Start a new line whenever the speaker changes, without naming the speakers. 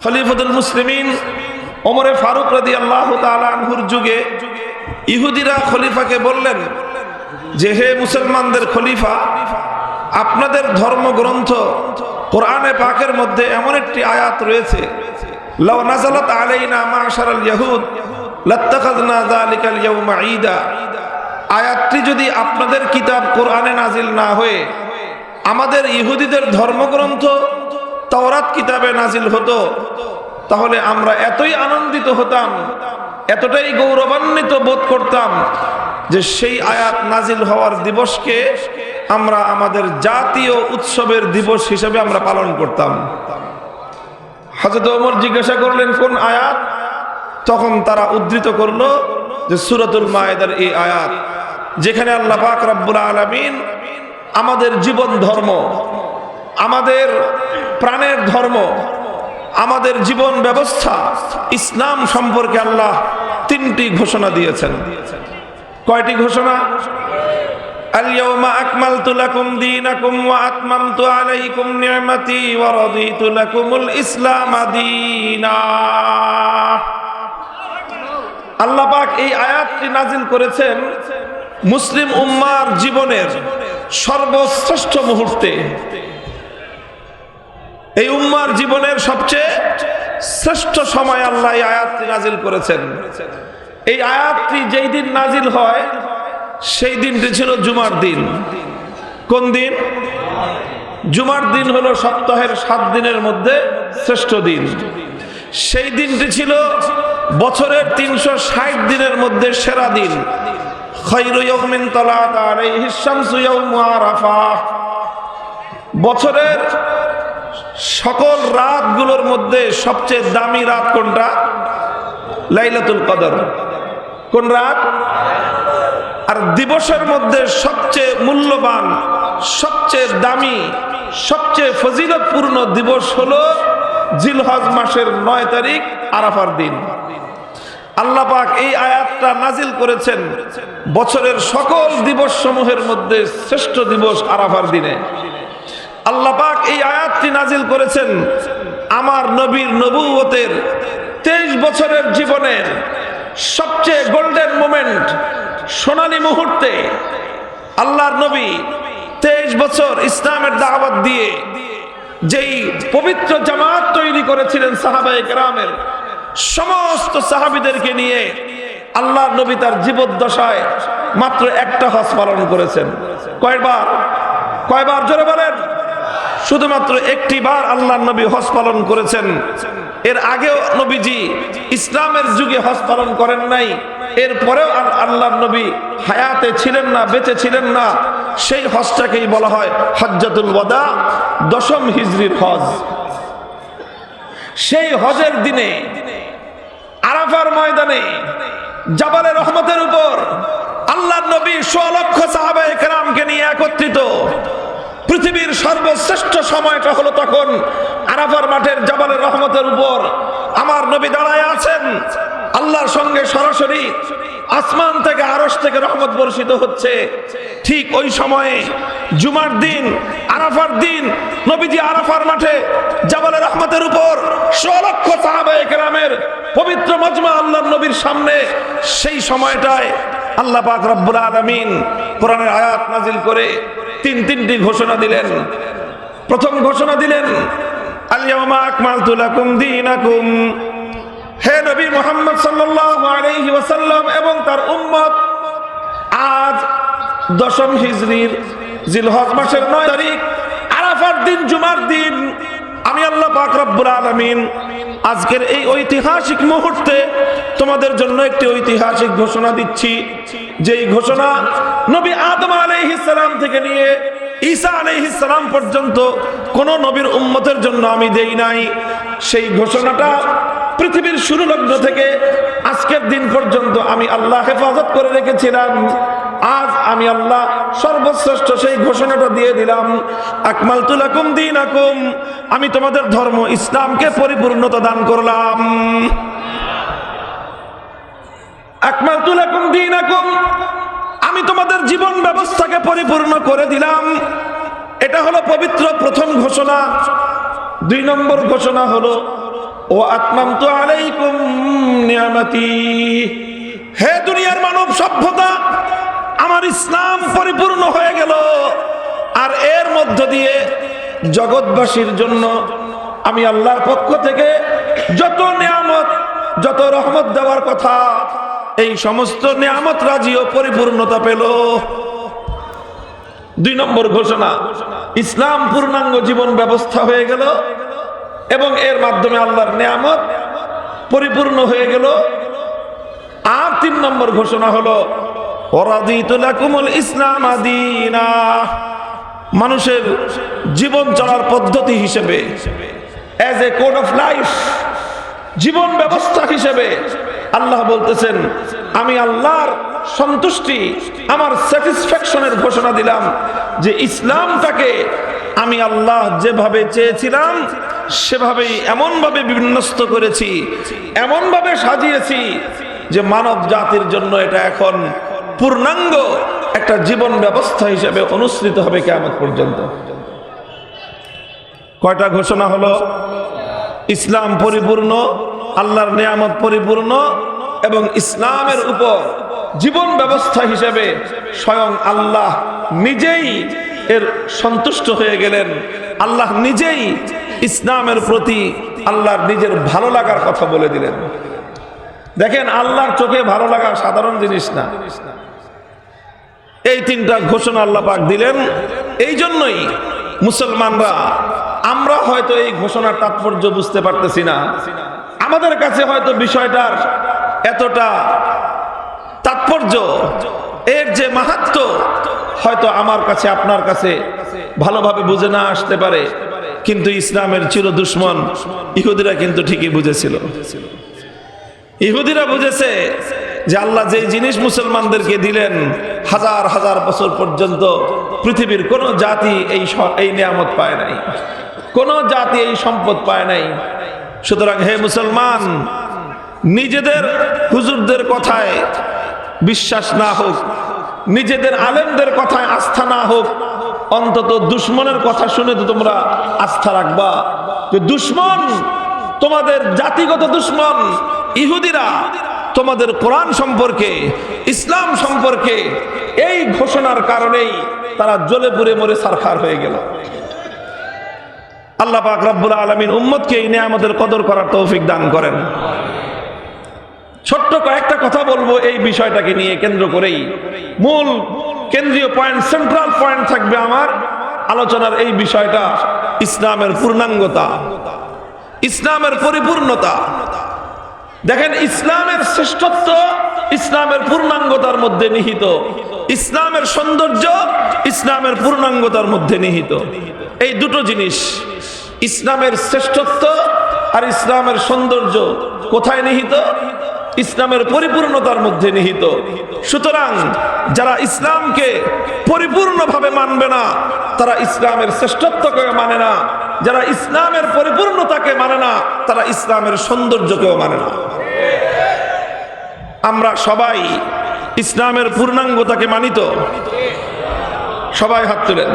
খলিফতুল মুসলিমিন ওমরে ফারুক রাদি আল্লাহ আনহুর যুগে ইহুদিরা খলিফাকে বললেন যে, হে মুসলমানদের খলিফা, আপনাদের ধর্মগ্রন্থ কোরআনে পাকের মধ্যে এমন একটি আয়াত রয়েছে মাশারাল আয়াতটি যদি আপনাদের কিতাব কোরআনে নাজিল না হয়ে আমাদের ইহুদিদের ধর্মগ্রন্থ তাওরাত কিতাবে নাজিল হতো, তাহলে আমরা এতই আনন্দিত হতাম, এতটাই গৌরবান্বিত বোধ করতাম যে সেই আয়াত নাজিল হওয়ার দিবসকে আমরা আমাদের জাতীয় উৎসবের দিবস হিসেবে আমরা পালন করতাম। হজরত ওমর জিজ্ঞাসা করলেন, কোন আয়াত? তখন তারা উদ্ধৃত করল যে সুরতুল মায়েদার এই আয়াত, যেখানে আল্লাহ পাক রব্বুল আলমিন আমাদের জীবন ধর্ম আমাদের প্রাণের ধর্ম আমাদের জীবন ব্যবস্থা ইসলাম সম্পর্কে আল্লাহ তিনটি ঘোষণা দিয়েছেন কয়টি ঘোষণা اليوم أكملت لكم دينكم وأتممت عليكم نعمتي ورضيت لكم الإسلام دينا আল্লাহ পাক এই আয়াতটি নাজিল করেছেন মুসলিম উম্মার জীবনের সর্বশ্রেষ্ঠ মুহূর্তে এই উম্মার জীবনের সবচেয়ে শ্রেষ্ঠ সময় আল্লাহ এই আয়াতটি নাজিল করেছেন। এই আয়াতটি যেই দিন নাজিল হয়, সেই দিনটি ছিল জুমার দিন। কোন দিন? জুমার দিন হলো সপ্তাহের সাত দিনের মধ্যে শ্রেষ্ঠ দিন। সেই দিনটি ছিল বছরের তিনশো ষাট দিনের মধ্যে সেরা দিন। বছরের সকল রাতগুলোর মধ্যে সবচেয়ে দামি রাত কোনটা? লাইলাতুল কদর। কোন রাত? আর দিবসের মধ্যে সবচেয়ে মূল্যবান, সবচেয়ে দামি, সবচেয়ে ফজিলতপূর্ণ দিবস হলো জিলহজ মাসের নয় তারিখ আরাফার দিন। আল্লাহ পাক এই আয়াতটা নাজিল করেছেন বছরের সকল দিবস সমূহের মধ্যে শ্রেষ্ঠ দিবস আরাফার দিনে আল্লাহ পাক এই আয়াতটি নাজিল করেছেন আমার নবীর নবুয়তের তেইশ বছরের জীবনের সবচেয়ে গোল্ডেন মোমেন্ট সোনালী মুহূর্তে আল্লাহর নবী তেইশ বছর ইসলামের দাওয়াত দিয়ে যেই পবিত্র জামাত তৈরি করেছিলেন সাহাবাই গ্রামের সমস্ত সাহাবিদেরকে নিয়ে আল্লাহর নবী তার জীবদ্দশায় মাত্র একটা হজ পালন করেছেন। কয়বার? কয়বার? জোরে বলেন। শুধুমাত্র একটি বার আল্লাহ নবী হজ পালন করেছেন। এর আগেও নবীজি ইসলামের যুগে হজ পালন করেন নাই। এর এরপরেও আল্লাহ নবী হায়াতে ছিলেন না, বেঁচে ছিলেন না। সেই হজটাকেই বলা হয় হজ্জাতুল ওয়াদা, দশম হিজরির হজ। সেই হজের দিনে আরাফার ময়দানে জাবালের রহমতের উপর আল্লাহ নবী সোলক্ষ সাহাবায়ে কেরামকে নিয়ে একত্রিত। পৃথিবীর সর্বশ্রেষ্ঠ সময়টা হলো তখন আরাফার মাঠের জাবালের রহমতের উপর। আমার নবী দাঁড়ায় আছেন। আল্লাহর সঙ্গে সরাসরি আসমান থেকে আরস থেকে রহমত বর্ষিত হচ্ছে। ঠিক ওই সময়ে জুমার দিন, আরাফার দিন নবীজি আরাফার মাঠে জাবালের রহমতের উপর লক্ষ সাহাবায়ে কেরামের পবিত্র মজমা আল্লাহ নবীর সামনে সেই সময়টায় আল্লাহ পাক রব্বুল আলামিন কোরআনের আয়াত নাজিল করে তিন তিনটি ঘোষণা দিলেন। প্রথম ঘোষণা দিলেন আলিয়ামা আকমালতু লাকুম দীনাকুম। হে নবী মোহাম্মদ সাল্লাল্লাহু আলাইহি ওয়াসাল্লাম এবং তার উম্মত, আজ দশম হিজরির জিলহজ মাসের নয় তারিখ, আরাফার দিন, জুমার দিন আমি আল্লাহ পাক রব্বুল আলমিন আজকের এই ঐতিহাসিক মুহূর্তে তোমাদের জন্য একটি ঐতিহাসিক ঘোষণা দিচ্ছি। যেই ঘোষণা নবী আদম আলাইহিস সালাম থেকে নিয়ে ঈসা আলাইহিস সালাম পর্যন্ত কোন নবীর উম্মতের জন্য আমি দেই নাই। সেই ঘোষণাটা পৃথিবীর শুরু লগ্ন থেকে আজকের দিন পর্যন্ত আমি আল্লাহ হেফাজত করে রেখেছিলাম। আজ আমি আল্লাহ সর্বশ্রেষ্ঠ সেই ঘোষণাটা দিয়ে দিলাম। আকমাল তুলাকুম দিন আকুম আমি তোমাদের ধর্ম ইসলামকে পরিপূর্ণতা দান করলাম। আকমাল তুলাকুম দিন আকুম আমি তোমাদের জীবন ব্যবস্থাকে পরিপূর্ণ করে দিলাম। এটা হলো পবিত্র প্রথম ঘোষণা। দুই নম্বর ঘোষণা হলো ও আত্মামতু আলাইকুম নিয়ামতি। হে দুনিয়ার মানব সভ্যতা, আমার ইসলাম পরিপূর্ণ হয়ে গেল। আর এর মধ্য দিয়ে জগৎবাসীর জন্য আমি আল্লাহর পক্ষ থেকে যত নিয়ামত, যত রহমত দেওয়ার কথা, এই সমস্ত নিয়ামত রাজি ও পরিপূর্ণতা পেল। দুই নম্বর ঘোষণা, ইসলাম পূর্ণাঙ্গ জীবন ব্যবস্থা হয়ে গেল। এবং এর মাধ্যমে আল্লাহর নিয়ামত পরিপূর্ণ হয়ে গেল। আর তিন নম্বর ঘোষণা হলো ইসলাম মানুষের জীবন চলার পদ্ধতি হিসেবে as a code of life জীবন ব্যবস্থা হিসেবে আল্লাহ বলতেছেন, আমি আল্লাহর সন্তুষ্টি, আমার স্যাটিসফ্যাকশনের ঘোষণা দিলাম যে ইসলামটাকে আমি আল্লাহ যেভাবে চেয়েছিলাম সেভাবেই এমনভাবে বিন্যস্ত করেছি, এমনভাবে সাজিয়েছি যে মানব জাতির জন্য এটা এখন পূর্ণাঙ্গ একটা জীবন ব্যবস্থা হিসেবে অনুসৃত হবে কেমন পর্যন্ত। কয়টা ঘোষণা হলো? ইসলাম পরিপূর্ণ, আল্লাহর নিয়ামত পরিপূর্ণ এবং ইসলামের উপর জীবন ব্যবস্থা হিসেবে স্বয়ং আল্লাহ নিজেই এর সন্তুষ্ট হয়ে গেলেন। আল্লাহ নিজেই ইসলামের প্রতি আল্লাহর নিজের ভালো লাগার কথা বলে দিলেন। দেখেন, আল্লাহর চোখে ভালো লাগা সাধারণ জিনিস না। এই তিনটা ঘোষণা আল্লাহ পাক দিলেন। এই জন্যই মুসলমানরা, আমরা হয়তো এই ঘোষণার তাৎপর্য বুঝতে পারতেছি না। আমাদের কাছে হয়তো বিষয়টার এতটা তাৎপর্য, এর যে মাহাত্ম হয়তো আমার কাছে, আপনার কাছে ভালোভাবে বুঝে না আসতে পারে। কিন্তু ইসলামের চির দুশ্মন ইহুদিরা কিন্তু ঠিকই বুঝেছিল। ইহুদিরা বুঝেছে যে আল্লাহ যে জিনিস মুসলমানদেরকে দিলেন, হাজার হাজার বছর পর্যন্ত পৃথিবীর কোন জাতি এই এই নিয়ামত পায় নাই। কোন জাতি এই সম্পদ পায় নাই। সুতরাং হে মুসলমান, নিজেদের হুজুরদের কথায় বিশ্বাস না হোক, নিজেদের আলেমদের কথায় আস্থা না হোক অন্তত দুশ্মনের কথা শুনে তো তোমরা আস্থা রাখবা যে দুশ্মন তোমাদের জাতিগত দুশ্মন, ইহুদিরা তোমাদের কোরআন সম্পর্কে, ইসলাম সম্পর্কে এই ঘোষণার কারণেই তারা জ্বলে পুড়ে মরে সারখার হয়ে গেল। আল্লাহ পাক রব্বুল আলমিন উম্মতকে এই নিয়ামতের কদর করার তৌফিক দান করেন। ছোট্ট কয়েকটা কথা বলব এই বিষয়টাকে নিয়ে কেন্দ্র করেই। মূল কেন্দ্রীয় পয়েন্ট সেন্ট্রাল পয়েন্ট থাকবে আমার। আলোচনার এই বিষয়টা ইসলামের পূর্ণাঙ্গতা, ইসলামের পরিপূর্ণতা। দেখেন, ইসলামের শ্রেষ্ঠত্ব ইসলামের পূর্ণাঙ্গতার মধ্যে নিহিত। ইসলামের সৌন্দর্য ইসলামের পূর্ণাঙ্গতার মধ্যে নিহিত। এই দুটো জিনিস, ইসলামের শ্রেষ্ঠত্ব আর ইসলামের সৌন্দর্য কোথায় নিহিত? ইসলামের পরিপূর্ণতার মধ্যে নিহিত। সুতরাং যারা ইসলামকে পরিপূর্ণভাবে মানবে না, তারা ইসলামের শ্রেষ্ঠত্বকে মানে না। যারা ইসলামের পরিপূর্ণতাকে মানে না, তারা ইসলামের সৌন্দর্যকেও মানে না। আমরা সবাই ইসলামের পূর্ণাঙ্গতাকে মানিত। সবাই হাত তুলেন।